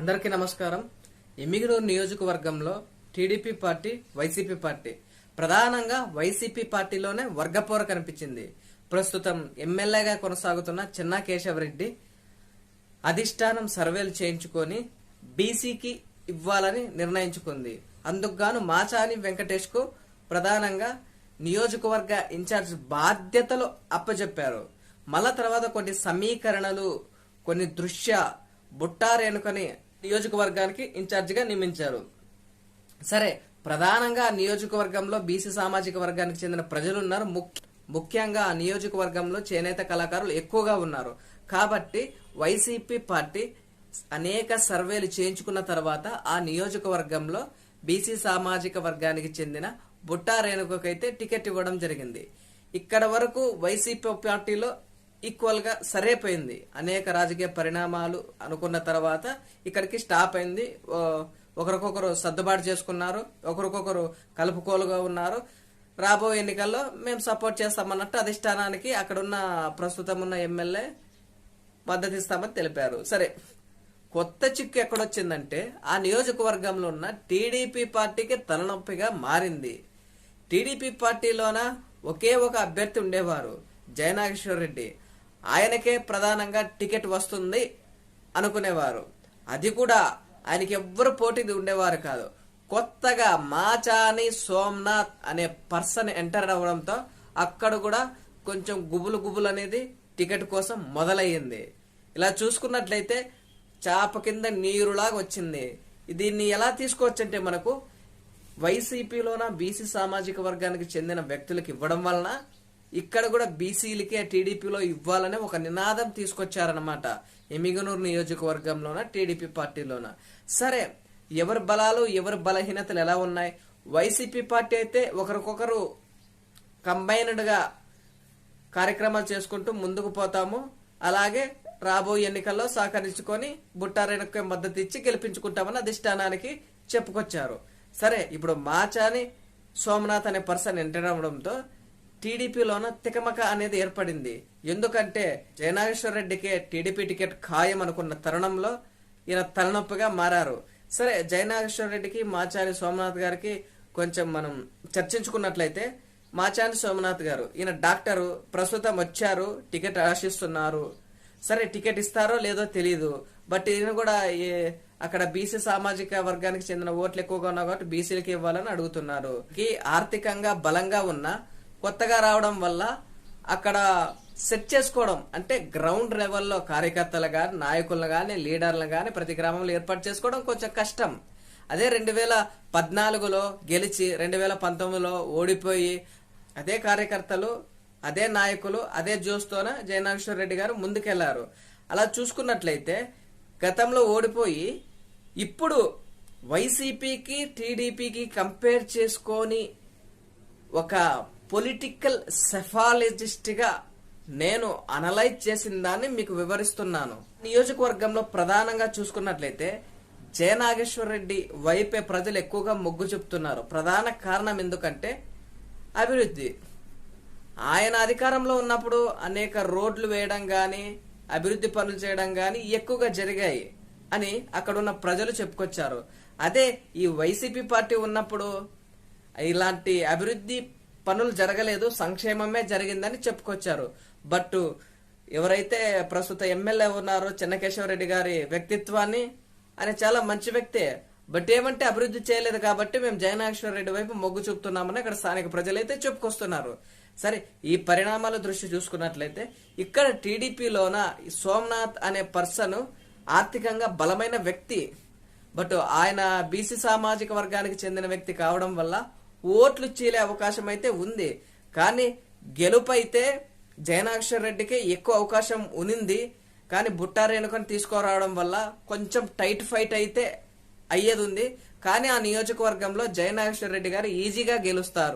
అందరికీ నమస్కారం. ఎమ్మిగనూరు నియోజకవర్గంలో టీడీపీ పార్టీ వైసీపీ పార్టీ. ప్రధానంగా వైసీపీ పార్టీలోనే వర్గపోర కనిపించింది. ప్రస్తుతం ఎమ్మెల్యేగా కొనసాగుతున్న చిన్నా కేశవరెడ్డి అధిష్టానం సర్వేలు చేయించుకొని బీసీకి ఇవ్వాలని నిర్ణయించుకుంది. అందుకు గాను మాచాని వెంకటేష్కు ప్రధానంగా నియోజకవర్గ ఇన్ఛార్జ్ బాధ్యతలు అప్పచెప్పారు మళ్ళా తర్వాత కొన్ని సమీకరణలు కొన్ని దృశ్య బుట్టారేనుకొని నియోజకవర్గానికి ఇన్ఛార్జిగా నియమించారు. సరే ప్రధానంగా నియోజకవర్గంలో బీసీ సామాజిక వర్గానికి చెందిన ప్రజలు ఉన్నారు ముఖ్యంగా ఆ నియోజకవర్గంలో చేనేత కళాకారులు ఎక్కువగా ఉన్నారు. కాబట్టి వైసీపీ పార్టీ అనేక సర్వేలు చేయించుకున్న తర్వాత ఆ నియోజకవర్గంలో బీసీ సామాజిక వర్గానికి చెందిన బుట్టా రేణుకకైతే టికెట్ ఇవ్వడం జరిగింది. ఇక్కడ వరకు వైసీపీ పార్టీలో ఈక్వల్గా సరైపోయింది. అనేక రాజకీయ పరిణామాలు అనుకున్న తర్వాత ఇక్కడికి స్టాప్ అయింది. ఒకరికొకరు సర్దుబాటు చేసుకున్నారు. ఒకరికొకరు కలుపుకోలుగా ఉన్నారు. రాబోయే ఎన్నికల్లో మేము సపోర్ట్ చేస్తామన్నట్టు అధిష్టానానికి అక్కడున్న ప్రస్తుతం ఉన్న ఎమ్మెల్యే మద్దతు ఇస్తామని తెలిపారు. సరే కొత్త చిక్కు ఎక్కడొచ్చిందంటే ఆ నియోజకవర్గంలో ఉన్న టీడీపీ పార్టీకి తలనొప్పిగా మారింది. టీడీపీ పార్టీలోన ఒకే ఒక అభ్యర్థి ఉండేవారు జయనాగేశ్వర రెడ్డి ఆయనకే ప్రధానంగా టికెట్ వస్తుంది అనుకునేవారు. అది కూడా ఆయనకి ఎవ్వరు పోటీ ఉండేవారు కాదు. కొత్తగా మాచాని సోమ్నాథ్ అనే పర్సన్ ఎంటర్ అవ్వడంతో అక్కడ కూడా కొంచెం గుబులు గుబులు అనేది టికెట్ కోసం మొదలయ్యింది. ఇలా చూసుకున్నట్లయితే చాప కింద నీరులాగా వచ్చింది. దీన్ని ఎలా తీసుకోవచ్చంటే మనకు వైసీపీలోన బీసీ సామాజిక వర్గానికి చెందిన వ్యక్తులకు ఇవ్వడం వలన ఇక్కడ కూడా బీసీలకే టీడీపీలో ఇవ్వాలనే ఒక నినాదం తీసుకొచ్చారనమాట ఎమిగనూరు నియోజకవర్గంలోన టీడీపీ పార్టీలోన? సరే ఎవరి బలాలు ఎవరి బలహీనతలు ఎలా ఉన్నాయి? వైసీపీ పార్టీ అయితే ఒకరికొకరు కంబైన్డ్గా కార్యక్రమాలు చేసుకుంటూ ముందుకు పోతాము. అలాగే రాబోయే ఎన్నికల్లో సహకరించుకొని బుట్టారేణకు మద్దతు ఇచ్చి గెలిపించుకుంటామని అధిష్టానానికి చెప్పుకొచ్చారు. సరే ఇప్పుడు మాచాని సోమనాథ్ అనే పర్సన్ ఎంటర్ అవడంతో టీడీపీలోన తికమక అనేది ఏర్పడింది. ఎందుకంటే జయనాగేశ్వర రెడ్డికే టీడీపీ టికెట్ ఖాయం అనుకున్న తరుణంలో ఈయన తలనొప్పిగా మారారు. సరే జయనాగేశ్వర రెడ్డికి మాచాని సోమనాథ్ గారికి కొంచెం మనం చర్చించుకున్నట్లయితే మాచారి సోమనాథ్ గారు ఈయన డాక్టరు ప్రస్తుతం వచ్చారు టికెట్ ఆశిస్తున్నారు. సరే టికెట్ ఇస్తారో లేదో తెలియదు బట్ ఈయన కూడా ఏ- అక్కడ బీసీ సామాజిక వర్గానికి చెందిన ఓట్లు ఎక్కువగా ఉన్నా కాబట్టి బీసీలకి ఇవ్వాలని అడుగుతున్నారు. ఈ ఆర్థికంగా బలంగా ఉన్న కొత్తగా రావడం వల్ల అక్కడ సెట్ చేసుకోవడం అంటే గ్రౌండ్ లెవెల్లో కార్యకర్తలు కానీ నాయకులను కానీ లీడర్లు కానీ ప్రతి గ్రామంలో ఏర్పాటు చేసుకోవడం కొంచెం కష్టం. అదే రెండు వేల పద్నాలుగులో గెలిచి రెండు వేల పంతొమ్మిదిలో ఓడిపోయి అదే కార్యకర్తలు అదే నాయకులు అదే జోస్తోన జయనాగేశ్వర రెడ్డి గారు ముందుకెళ్ళారు. అలా చూసుకున్నట్లయితే గతంలో ఓడిపోయి ఇప్పుడు వైసీపీకి టీడీపీకి కంపేర్ చేసుకొని ఒక పొలిటికల్ సెఫాలజిస్ట్గా నేను అనలైజ్ చేసిన దాన్ని మీకు వివరిస్తున్నాను. నియోజకవర్గంలో ప్రధానంగా చూసుకున్నట్లయితే జయనాగేశ్వర రెడ్డి వైపే ప్రజలు ఎక్కువగా మొగ్గు చూపుతున్నారు. ప్రధాన కారణం ఎందుకంటే అభివృద్ధి. ఆయన అధికారంలో ఉన్నప్పుడు అనేక రోడ్లు వేయడం గాని అభివృద్ధి పనులు చేయడం గాని ఎక్కువగా జరిగాయి అని అక్కడున్న ప్రజలు చెప్పుకొచ్చారు. అదే ఈ వైసీపీ పార్టీ ఉన్నప్పుడు ఇలాంటి అభివృద్ధి పనులు జరగలేదు సంక్షేమమే జరిగిందని చెప్పుకొచ్చారు. బట్ ఎవరైతే ప్రస్తుత ఎమ్మెల్యే ఉన్నారో చెన్నకేశవరెడ్డి గారి వ్యక్తిత్వాన్ని ఆయన చాలా మంచి వ్యక్తే. బట్ ఏమంటే అభివృద్ధి చేయలేదు కాబట్టి మేము జయనాగేశ్వర రెడ్డి వైపు మొగ్గు చూపుతున్నామని అక్కడ స్థానిక ప్రజలైతే చెప్పుకొస్తున్నారు. సరే ఈ పరిణామాల దృష్టి చూసుకున్నట్లయితే ఇక్కడ టీడీపీలోన సోమనాథ్ అనే పర్సన్ ఆర్థికంగా బలమైన వ్యక్తి. బట్ ఆయన బీసీ సామాజిక వర్గానికి చెందిన వ్యక్తి కావడం వల్ల ఓట్లు చీలే అవకాశం అయితే ఉంది. కానీ గెలుపు అయితే రెడ్డికి ఎక్కువ అవకాశం ఉనింది. కానీ బుట్టారేణుకని తీసుకురావడం వల్ల కొంచెం టైట్ ఫైట్ అయితే అయ్యేది ఉంది కానీ ఆ నియోజకవర్గంలో జయనాగేశ్వర రెడ్డి గారు ఈజీగా గెలుస్తారు.